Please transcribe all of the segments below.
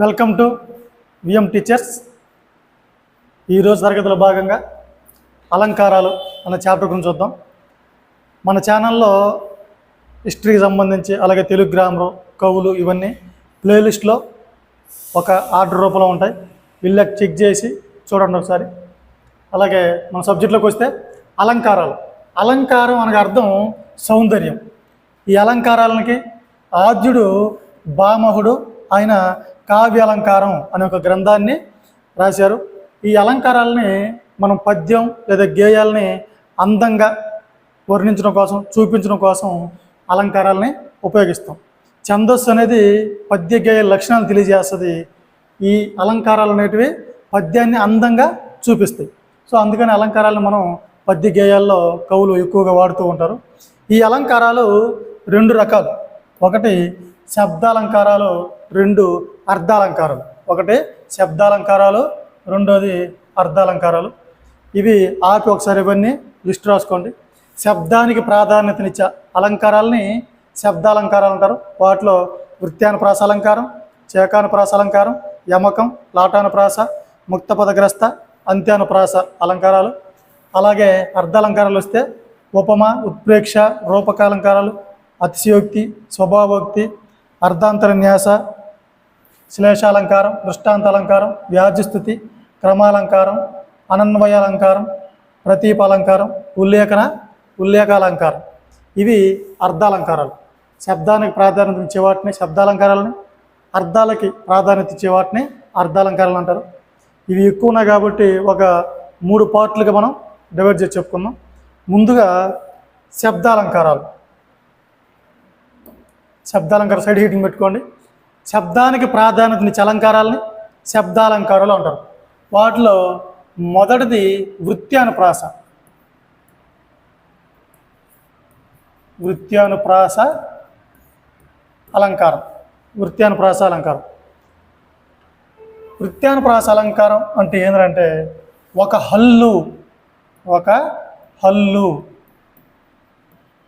Welcome to VM teachers ఈరోజు తరగతిలో భాగంగా అలంకారాలు అనే చాప్టర్ గురించి చూద్దాం. మన ఛానల్లో హిస్టరీకి సంబంధించి అలాగే తెలుగు గ్రామరు కవులు ఇవన్నీ ప్లేలిస్ట్లో ఒక ఆర్డర్ రూపంలో ఉంటాయి. వీళ్ళకి చెక్ చేసి చూడండి ఒకసారి. అలాగే మన సబ్జెక్ట్లోకి వస్తే అలంకారాలు. అలంకారం అనగా అర్థం సౌందర్యం. ఈ అలంకారాలకి ఆద్యుడు బామహుడు ఆయన కావ్య అలంకారం అనే ఒక గ్రంథాన్ని రాశారు. ఈ అలంకారాలని మనం పద్యం లేదా గేయాలని అందంగా వర్ణించడం కోసం చూపించడం కోసం అలంకారాలని ఉపయోగిస్తాం. ఛందస్సు అనేది పద్య గేయ లక్షణాలు తెలియజేస్తుంది. ఈ అలంకారాలు అనేటివి పద్యాన్ని అందంగా చూపిస్తాయి. సో అందుకని అలంకారాలను మనం పద్య గేయాల్లో కవులు ఎక్కువగా వాడుతూ ఉంటారు. ఈ అలంకారాలు రెండు రకాలు. ఒకటి శబ్దాలంకారాలు రెండు అర్ధాలంకారాలు. ఒకటి శబ్దాలంకారాలు రెండోది అర్ధాలంకారాలు. ఇవి ఆపి ఒకసారి ఇవన్నీ లిస్ట్ రాసుకోండి. శబ్దానికి ప్రాధాన్యతనిచ్చే అలంకారాలని శబ్దాలంకారాలు అంటారు. వాటిలో వృత్యానుప్రాస అలంకారం చేకానుప్రాస అలంకారం యమకం లాటానుప్రాస ముక్తపదగ్రస్త అంత్యానుప్రాస అలంకారాలు. అలాగే అర్ధాలంకారాలు వస్తే ఉపమ ఉత్ప్రేక్ష రూపకాలంకారాలు అతిశయోక్తి స్వభావోక్తి అర్ధాంతరన్యాస శ్లేషాలంకారం దృష్టాంత అలంకారం క్రమాలంకారం అనన్వయాలంకారం ప్రతీపాలంకారం ఉల్లేఖన ఉల్లేఖాలంకారం. ఇవి అర్ధాలంకారాలు. శబ్దానికి ప్రాధాన్యత ఇచ్చే వాటిని శబ్దాలంకారాలని అర్థాలకి ప్రాధాన్యత ఇచ్చే వాటిని అర్ధాలంకారాలు అంటారు. ఇవి ఎక్కువ ఉన్నాయి కాబట్టి ఒక మూడు పార్ట్లుగా మనం డివైడ్ చేసి చెప్పుకుందాం. ముందుగా శబ్దాలంకారాలు. శబ్దాలంకార సైడ్ హీటింగ్ పెట్టుకోండి. శబ్దానికి ప్రాధాన్యతనిచ్చే అలంకారాలని శబ్దాలంకారాలు అంటారు. వాటిలో మొదటిది వృత్యానుప్రాస వృత్యానుప్రాస అలంకారం. వృత్యానుప్రాస అలంకారం. వృత్యానుప్రాస అలంకారం అంటే ఏంటంటే ఒక హల్లు ఒక హల్లు.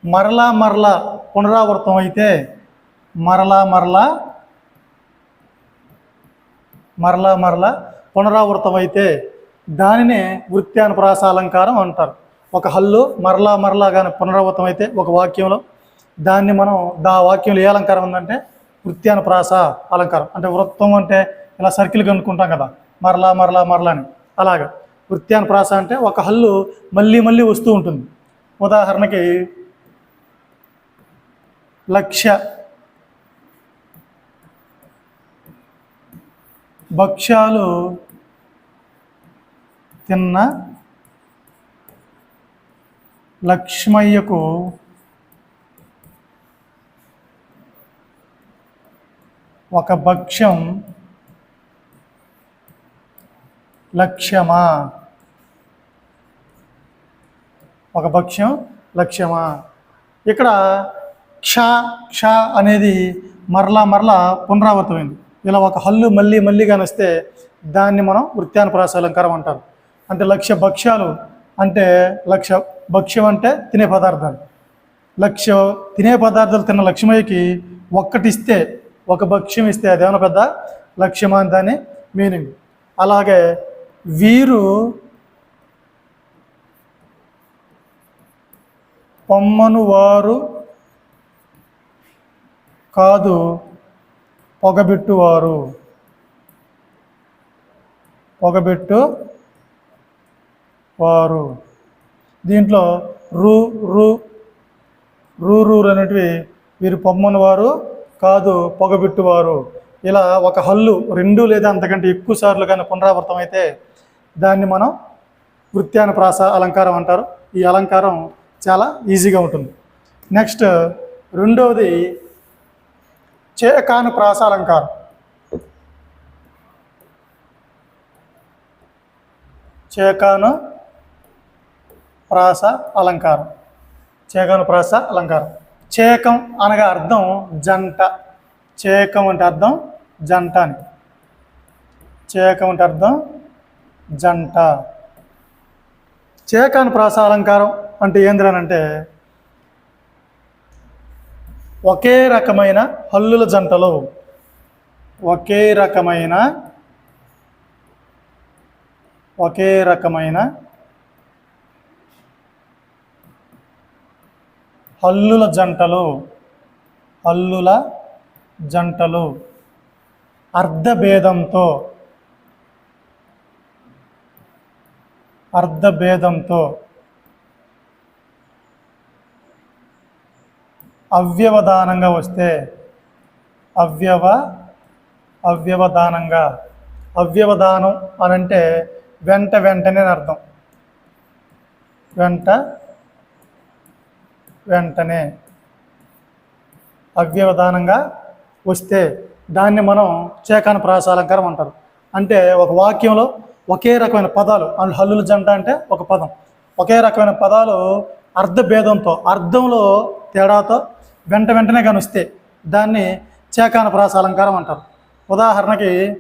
మరలా మరలా పునరావృతం అయితే మరలా మరలా మరలా మరలా పునరావృతం అయితే దానినే వృత్యానుప్రాస అలంకారం అంటారు. ఒక హల్లు మరలా మరలా కానీ పునరావృతం అయితే ఒక వాక్యంలో దాన్ని మనం దా వాక్యంలో ఏ అలంకారం ఉందంటే వృత్యానుప్రాస అలంకారం. అంటే వృత్తం అంటే ఇలా సర్కిల్ కనుక్కుంటాం కదా మరలా మరలా మరలా అని. అలాగా. వృత్యానుప్రాస అంటే ఒక హల్లు మళ్ళీ మళ్ళీ వస్తూ ఉంటుంది. ఉదాహరణకి లక్ష్య భక్ష్యాలు తిన్న లక్ష్మయ్యకు ఒక భక్ష్యం లక్ష్యమా? ఒక భక్ష్యం లక్ష్యమా? ఇక్కడ క్ష క్ష అనేది మరలా మరలా పునరావృతమైంది. ఇలా ఒక హల్లు మళ్ళీ మళ్ళీ కానిస్తే దాన్ని మనం వృత్యానుప్రాస అలంకారం అంటారు. అంటే లక్ష్య భక్ష్యాలు అంటే లక్ష్య భక్ష్యం అంటే తినే పదార్థాలు. లక్ష్యం తినే పదార్థాలు తిన్న లక్ష్మయ్యకి ఒక్కటిస్తే ఒక భక్ష్యం ఇస్తే అదేమన్నా పెద్ద లక్ష్యమా అని దాని మీనింగ్. అలాగే వీరు పొమ్మను వారు కాదు పొగబెట్టువారు. పొగబెట్టు వారు. దీంట్లో రు రు రూ రూర్ అనేటివి వీరు పొమ్మని వారు కాదు పొగబెట్టువారు. ఇలా ఒక హల్లు రెండు లేదా అంతకంటే ఎక్కువ సార్లు కానీ పునరావృతం అయితే దాన్ని మనం వృత్యానుప్రాస అలంకారం అంటారు. ఈ అలంకారం చాలా ఈజీగా ఉంటుంది. నెక్స్ట్ రెండవది చేకాను ప్రాసాలంకారం. చేకాను ప్రాస అలంకారం. చేకాను ప్రాస అలంకారం. చేకం అనగా అర్థం జంట. చేకం అంటే అర్థం జంట అని. చేకం అంటే అర్థం జంట. చేకాను ప్రాస అలంకారం అంటే ఏంద్రనంటే ఒకే రకమైన హల్లుల జంటలు. ఒకే రకమైన ఒకే రకమైన హల్లుల జంటలు. హల్లుల జంటలు. అర్ధభేదంతో. అర్ధభేదంతో. అవ్యవధానంగా వస్తే అవ్యవ అవ్యవధానంగా అవ్యవధానం అని అంటే వెంట వెంటనే అని అర్థం. వెంట వెంటనే. అవ్యవధానంగా వస్తే దాన్ని మనం చేకాన ప్రాసాలంకారం అంటారు. అంటే ఒక వాక్యంలో ఒకే రకమైన పదాలు అండ్ హల్లుల జంట అంటే ఒక పదం. ఒకే రకమైన పదాలు అర్ధభేదంతో అర్థంలో తేడాతో వెంట వెంటనే కనుస్తే దాన్ని చేకాన ప్రాసాలంకారం అంటారు. ఉదాహరణకి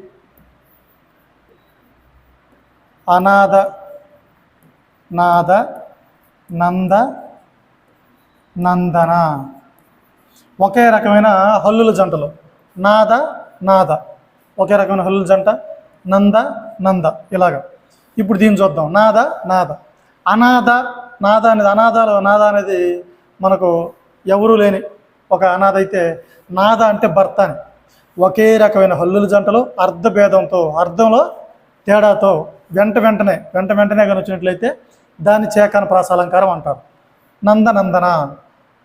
అనాథ నాద నంద నందన. ఒకే రకమైన హల్లుల జంటలు. నాద నాద. ఒకే రకమైన హల్లుల జంట నంద నంద. ఇలాగా. ఇప్పుడు దీన్ని చూద్దాం. నాద నాద. అనాథ నాద అనేది అనాథలో నాద అనేది మనకు ఎవరూ లేని ఒక అనాథ అయితే నాద అంటే భర్త అని. ఒకే రకమైన హల్లుల జంటలు అర్ధభేదంతో అర్థంలో తేడాతో వెంట వెంటనే వెంట వెంటనే కానీ దాన్ని చేకాన ప్రాసాలంకారం అంటారు. నందనందన.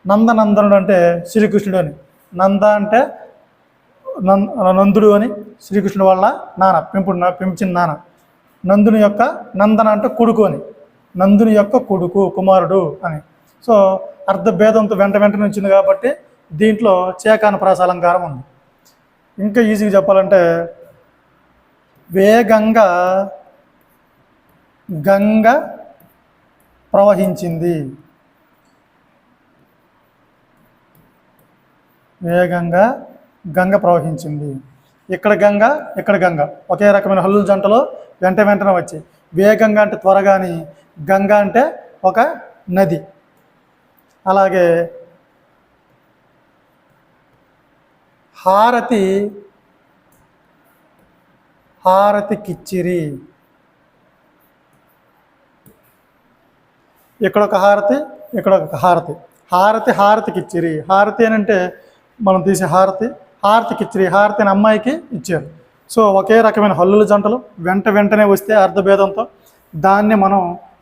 నందనందనుడు అంటే శ్రీకృష్ణుడు అని. నంద అంటే నందుడు అని శ్రీకృష్ణుడు వాళ్ళ నాన్న పెంపుడు నా- పెంచిన నాన్న. నందుని యొక్క నందన అంటే కొడుకు అని. నందుని యొక్క కొడుకు కుమారుడు అని. సో అర్ధభేదంతో వెంట వెంటనే వచ్చింది కాబట్టి దీంట్లో చేకాన ప్రాసాలంకారం ఉంది. ఇంకా ఈజీగా చెప్పాలంటే వేగంగా గంగ ప్రవహించింది. వేగంగా గంగ ప్రవహించింది. ఇక్కడ గంగ ఇక్కడ గంగ. ఒకే రకమైన హల్లుల జంటలో వెంట వెంటనే వచ్చి వేగంగా అంటే త్వరగాని గంగ అంటే ఒక నది. అలాగే హారతి హారతి కిచ్చిరి. ఇక్కడ ఒక హారతి ఇక్కడ ఒక హారతి హారతి హారతికి ఇచ్చిరి హారతి అని అంటే మనం తీసే హారతి హారతికి ఇచ్చిరి హారతి అని అమ్మాయికి ఇచ్చారు. సో ఒకే రకమైన హల్లుల జంటలు వెంట వెంటనే వస్తే అర్ధభేదంతో దాన్ని మనం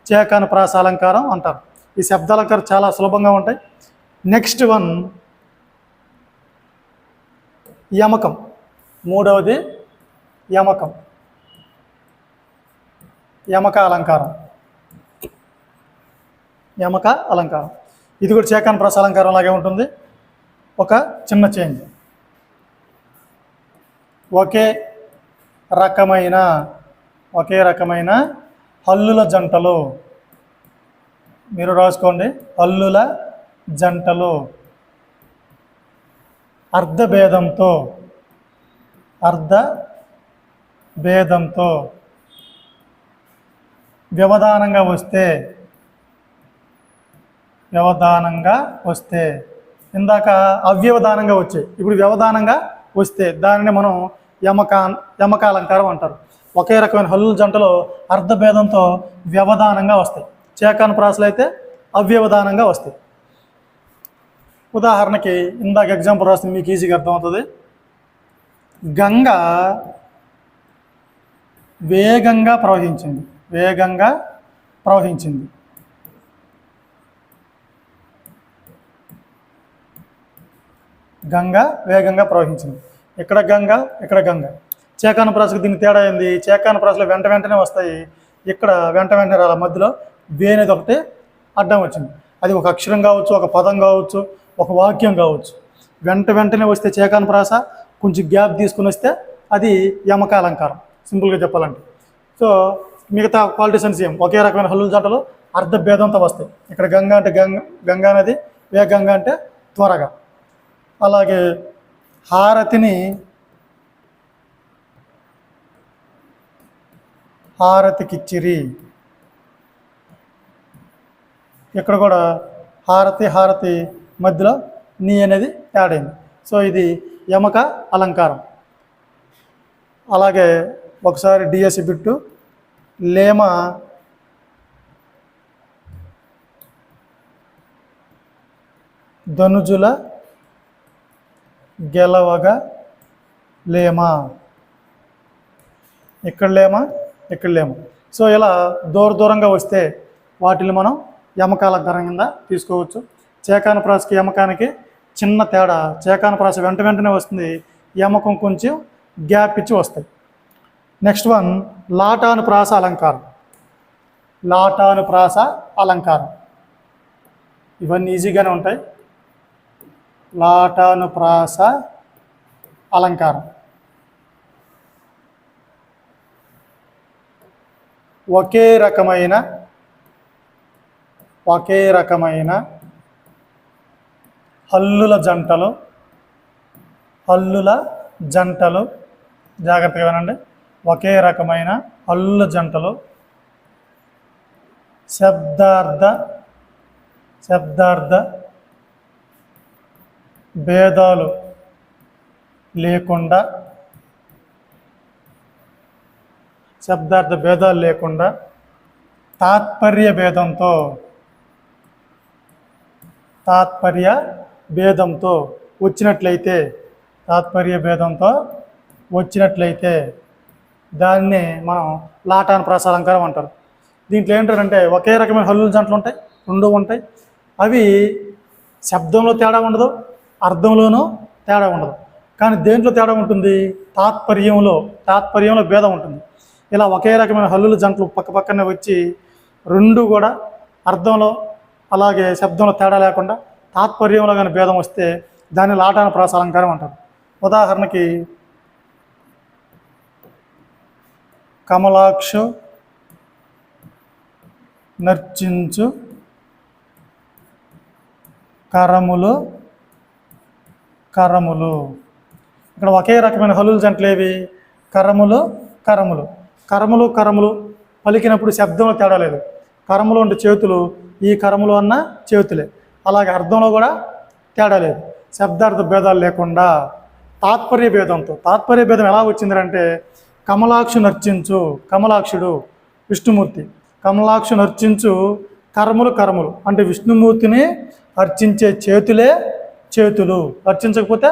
చేకాని ప్రాసాలంకారం అంటారు. ఈ శబ్దాలంకారం చాలా సులభంగా ఉంటాయి. నెక్స్ట్ వన్ యమకం. మూడవది యమకం. యమక అలంకారం. యమక అలంకారం. ఇది కూడా చేకాన్ ప్రాస అలంకారం లాగే ఉంటుంది. ఒక చిన్న చేంజ్. ఒకే రకమైన ఒకే రకమైన హల్లుల జంటలు మీరు రాసుకోండి. హల్లుల జంటలు అర్ధభేదంతో అర్ధ భేదంతో వ్యవధానంగా వస్తే వ్యవధానంగా వస్తే ఇందాక అవ్యవధానంగా వచ్చాయి ఇప్పుడు వ్యవధానంగా వస్తే దానిని మనం యమకా యమకాలంకారం అంటారు. ఒకే రకమైన హల్లుల జంటలో అర్ధభేదంతో వ్యవధానంగా వస్తాయి. చేకాను ప్రాసలు అయితే అవ్యవధానంగా వస్తాయి. ఉదాహరణకి ఇందాక ఎగ్జాంపుల్ రాస్తుంది మీకు ఈజీగా అర్థమవుతుంది. గంగ వేగంగా ప్రవహించింది. వేగంగా ప్రవహించింది. గంగ వేగంగా ప్రవహించింది. ఇక్కడ గంగ? ఇక్కడ గంగ? చేకాన ప్రాసకు దీనికి తేడా అయింది చేకాన ప్రాసలు వెంట వెంటనే వస్తాయి. ఇక్కడ వెంట వెంటనే రాల? మధ్యలో వే అనేది ఒకటి అడ్డం వచ్చింది. అది ఒక అక్షరం కావచ్చు ఒక పదం కావచ్చు ఒక వాక్యం కావచ్చు. వెంట వెంటనే వస్తే చేకాన ప్రాస కొంచెం గ్యాప్ తీసుకుని వస్తే అది యమక అలంకారం సింపుల్గా చెప్పాలంటే. సో మిగతా పాలిటిషన్స్ ఏం ఒకే రకమైన హల్లుల జంటలు అర్ధ భేదంతో వస్తాయి. ఇక్కడ గంగ అంటే గంగ గంగా నది వేగంగా అంటే త్వరగా. అలాగే హారతిని హారతికిచ్చిరి ఇక్కడ కూడా హారతి హారతి మధ్యలో నీ అనేది యాడ్ అయింది. సో ఇది యమక అలంకారం. అలాగే ఒకసారి డిఎస్సి బిట్టు లేమ ధనుజుల గెలవగా లేమ. ఇక్కడ లేమా? ఇక్కడ లేమ? సో ఇలా దూర దూరంగా వస్తే వాటిని మనం యమకాల ధరం కింద తీసుకోవచ్చు. చేకాన ప్రాసకి యమకానికి చిన్న తేడా చేకాన ప్రాస వెంట వెంటనే వస్తుంది. యమకం కొంచెం గ్యాప్ ఇచ్చి వస్తాయి. నెక్స్ట్ వన్ లాటాను ప్రాస అలంకారం. లాటాను ప్రాస అలంకారం. ఇవన్నీ ఈజీగానే ఉంటాయి. లాటాను ప్రాస అలంకారం. ఒకే రకమైన ఒకే రకమైన హల్లుల జంటలు హల్లుల జంటలు. జాగ్రత్తగా వినండి. ఒకే రకమైన హల్లుల జంటలు. శబ్దార్థ శబ్దార్థ భేదాలు లేకుండా శబ్దార్థ భేదాలు లేకుండా తాత్పర్య భేదంతో తాత్పర్య భేదంతో వచ్చినట్లయితే తాత్పర్య భేదంతో వచ్చినట్లయితే దాన్ని మనం లాటాన్ ప్రసాలంకారం అంటారు. దీంట్లో ఏంటంటే ఒకే రకమైన హల్లుల జంటలు ఉంటాయి రెండు ఉంటాయి. అవి శబ్దంలో తేడా ఉండదు అర్థంలోనూ తేడా ఉండదు. కానీ దేంట్లో తేడా ఉంటుంది? తాత్పర్యంలో తాత్పర్యంలో భేదం ఉంటుంది. ఇలా ఒకే రకమైన హల్లుల జంటలు పక్క పక్కనే వచ్చి రెండు కూడా అర్థంలో అలాగే శబ్దంలో తేడా లేకుండా తాత్పర్యంలో కానీ భేదం వస్తే దాన్ని లాటాన ప్రాస అలంకారం అంటారు. ఉదాహరణకి కమలాక్షు నర్చించు కరములు కరములు. ఇక్కడ ఒకే రకమైన హల్లుల జంటలు ఏవి? కరములు కరములు. కరములు కరములు పలికినప్పుడు శబ్దంలో తేడా లేదు. కరములు ఉండే చేతులు ఈ కరములు అన్న చేతులే. అలాగే అర్థంలో కూడా తేడా లేదు. శబ్దార్థ భేదాలు లేకుండా తాత్పర్య భేదంతో. తాత్పర్య భేదం ఎలా వచ్చిందంటే కమలాక్షు నర్చించు కమలాక్షుడు విష్ణుమూర్తి. కమలాక్షు నర్చించు కర్మలు కర్మలు. అంటే విష్ణుమూర్తిని అర్చించే చేతులే చేతులు. అర్చించకపోతే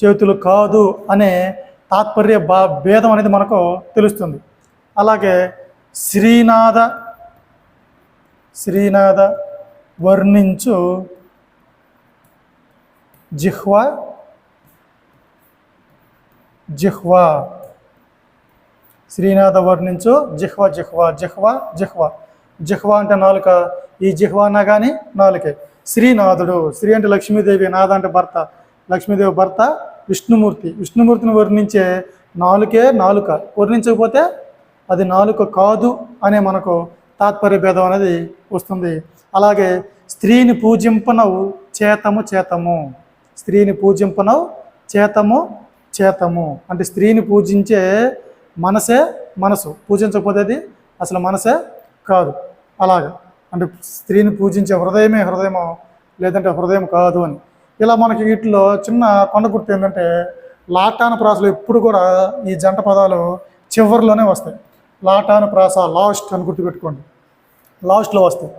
చేతులు కాదు అనే తాత్పర్య బా భేదం అనేది మనకు తెలుస్తుంది. అలాగే శ్రీనాథ శ్రీనాథ వర్ణించు జిహ్వ. జిహ్వ. శ్రీనాథ వర్ణించు జిహ్వ జిహ్వ జిహ్వ జిహ్వ. జిహ్వ అంటే నాలుక. ఈ జిహ్వ అన్నా కానీ నాలుకే. శ్రీనాథుడు శ్రీ అంటే లక్ష్మీదేవి నాథ అంటే భర్త. లక్ష్మీదేవి భర్త విష్ణుమూర్తి. విష్ణుమూర్తిని వర్ణించే నాలుకే నాలుక. వర్ణించకపోతే అది నాలుక కాదు అనే మనకు తాత్పర్య భేదం అనేది వస్తుంది. అలాగే స్త్రీని పూజింపనవు చేతము చేతము. స్త్రీని పూజింపనవు చేతము చేతము. అంటే స్త్రీని పూజించే మనసే మనసు. పూజించకపోతే అది అసలు మనసే కాదు. అలాగ. అంటే స్త్రీని పూజించే హృదయమే హృదయము లేదంటే హృదయం కాదు అని. ఇలా మనకి వీటిలో చిన్న కొండ గుర్తు ఏంటంటే లాటాన ప్రాసలు ఎప్పుడు కూడా ఈ జంట పదాలు చివరిలోనే వస్తాయి. లాటాన ప్రాస లాస్ట్ అని గుర్తుపెట్టుకోండి. లాస్ట్లో వస్తాయి.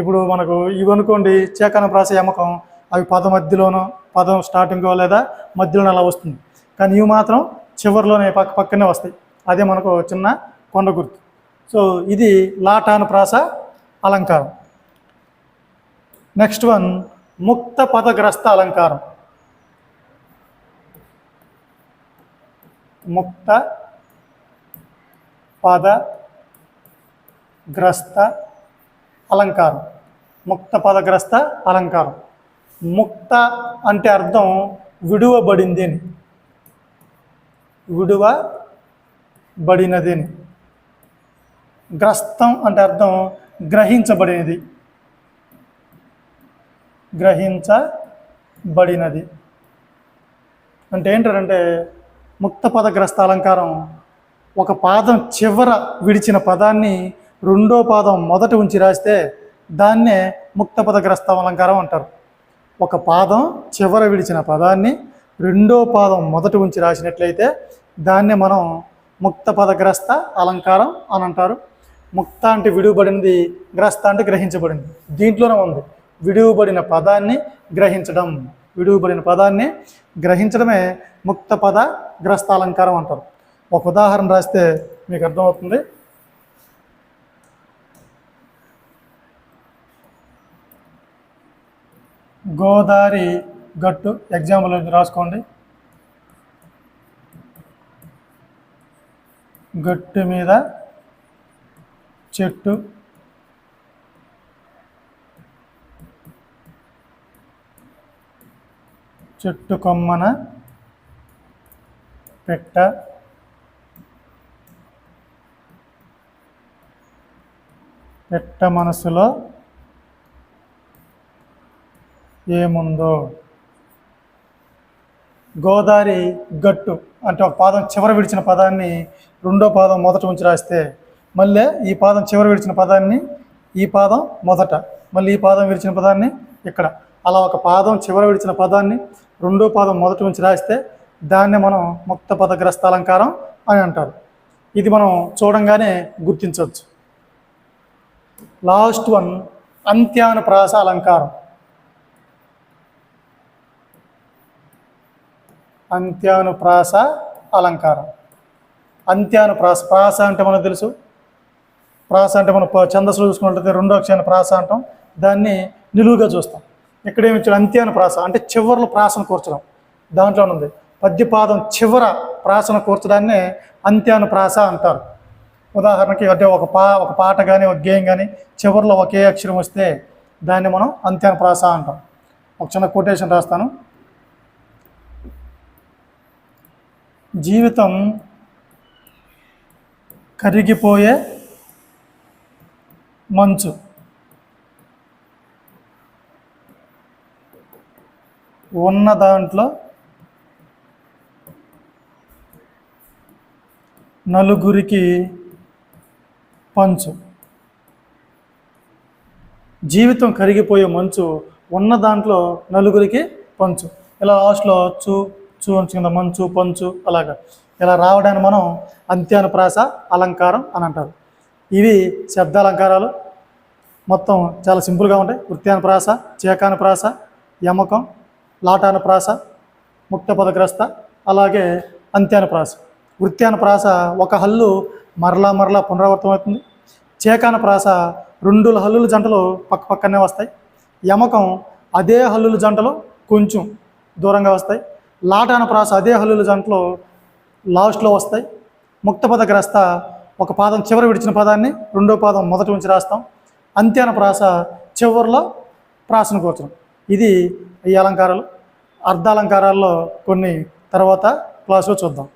ఇప్పుడు మనకు ఇవి అనుకోండి చేకన ప్రాస ఎమకం అవి పద మధ్యలోనో పదం స్టార్టింగో లేదా మధ్యలోనే అలా వస్తుంది. కానీ ఇవి మాత్రం చివరిలోనే పక్క పక్కనే వస్తాయి. అదే మనకు చిన్న కొండ గుర్తు. సో ఇది లాటాను ప్రాస అలంకారం. నెక్స్ట్ వన్ ముక్త పదగ్రస్త అలంకారం. ముక్త పద గ్రస్త అలంకారం. ముక్త పదగ్రస్త అలంకారం. ముక్త అంటే అర్థం విడువబడింది అని విడువబడినది అని గ్రస్తం అంటే అర్థం గ్రహించబడినది గ్రహించబడినది. అంటే ఏంటంటే ముక్త పదగ్రస్త అలంకారం ఒక పాదం చివర విడిచిన పదాన్ని రెండో పాదం మొదట ఉంచి రాస్తే దాన్నే ముక్తపద పదగ్రస్త అలంకారం అంటారు. ఒక పాదం చివర విడిచిన పదాన్ని రెండో పాదం మొదట ఉంచి రాసినట్లయితే దాన్నే మనం ముక్త పదగ్రస్త అలంకారం అని అంటారు. ముక్త అంటే విడువబడినది గ్రస్త అంటే గ్రహించబడింది. దీంట్లోనే ఉంది. విడువబడిన పదాన్ని గ్రహించడం. విడువబడిన పదాన్ని గ్రహించడమే ముక్త పద గ్రస్త అలంకారం అంటారు. ఒక ఉదాహరణ రాస్తే మీకు అర్థమవుతుంది. గోదావరి గట్టు ఎగ్జాంపుల్ రాసుకోండి. గట్టు మీద చెట్టు. చెట్టు కొమ్మన పెట్ట. పెట్ట మనసులో ఏముందో? గోదావరి గట్టు అంటే ఒక పాదం చివర విడిచిన పదాన్ని రెండో పాదం మొదట ఉంచి రాస్తే మళ్ళీ ఈ పాదం చివర విడిచిన పదాన్ని ఈ పాదం మొదట మళ్ళీ ఈ పాదం విడిచిన పదాన్ని ఇక్కడ. అలా ఒక పాదం చివర విడిచిన పదాన్ని రెండో పాదం మొదట ఉంచి రాస్తే దాన్ని మనం ముక్త పదగ్రస్త అలంకారం అని అంటారు. ఇది మనం చూడంగానే గుర్తించవచ్చు. లాస్ట్ వన్ అంత్యానుప్రాస అలంకారం. అంత్యానుప్రాస అలంకారం. అంత్యానుప్రాస ప్రాస అంటే మనకు తెలుసు. ప్రాస అంటే మనం ప- ఛందస్సులో చూసుకున్నట్లయితే రెండో అక్షరాన్ని ప్రాస అంటాం. దాన్ని నిలువుగా చూస్తాం. ఇక్కడ ఏమి ఇచ్చాడు? అంత్యానుప్రాస అంటే చివరిలో ప్రాసను కూర్చడం. దాంట్లో ఉంది పద్యపాదం చివర ప్రాసన కూర్చడాన్నే అంత్యానుప్రాస అంటారు. ఉదాహరణకి అంటే ఒక పా ఒక పాట కానీ ఒక గేయం కానీ చివరిలో ఒకే అక్షరం వస్తే దాన్ని మనం అంత్యానుప్రాస అంటాం. ఒక చిన్న కొటేషన్ రాస్తాను. జీవితం కరిగిపోయే మంచు. ఉన్న దాంట్లో నలుగురికి పంచు. జీవితం కరిగిపోయే మంచు ఉన్న దాంట్లో నలుగురికి పంచు. ఇలా లాస్ట్లో చూ చూ అని కింద మంచు పంచు అలాగా. ఇలా రావడాన్ని మనం అంత్యానుప్రాస అలంకారం అని అంటారు. ఇవి శబ్దాలంకారాలు మొత్తం చాలా సింపుల్గా ఉంటాయి. వృత్యానుప్రాస చేకానుప్రాస యమకం లాటానుప్రాస ముక్త పదగ్రస్త అలాగే అంత్యానుప్రాస. వృత్యానుప్రాస ఒక హల్లు మరలా మరలా పునరావృతం అవుతుంది చేకానుప్రాస రెండు హల్లుల జంటలు పక్క పక్కనే వస్తాయి. యమకం అదే హల్లుల జంటలు కొంచెం దూరంగా వస్తాయి. లాటానుప్రాస అదే హల్లుల జంటలు లాస్ట్లో వస్తాయి. ముక్తపద గ్రస్త ఒక పాదం చివర విడిచిన పదాన్ని రెండో పాదం మొదట ఉంచి రాస్తాం. అంత్యాన ప్రాస చివరిలో ప్రాసను కూర్చడం ఇది ఈ అలంకారాలు. అర్ధాలంకారాల్లో కొన్ని తర్వాత క్లాసులో చూద్దాం.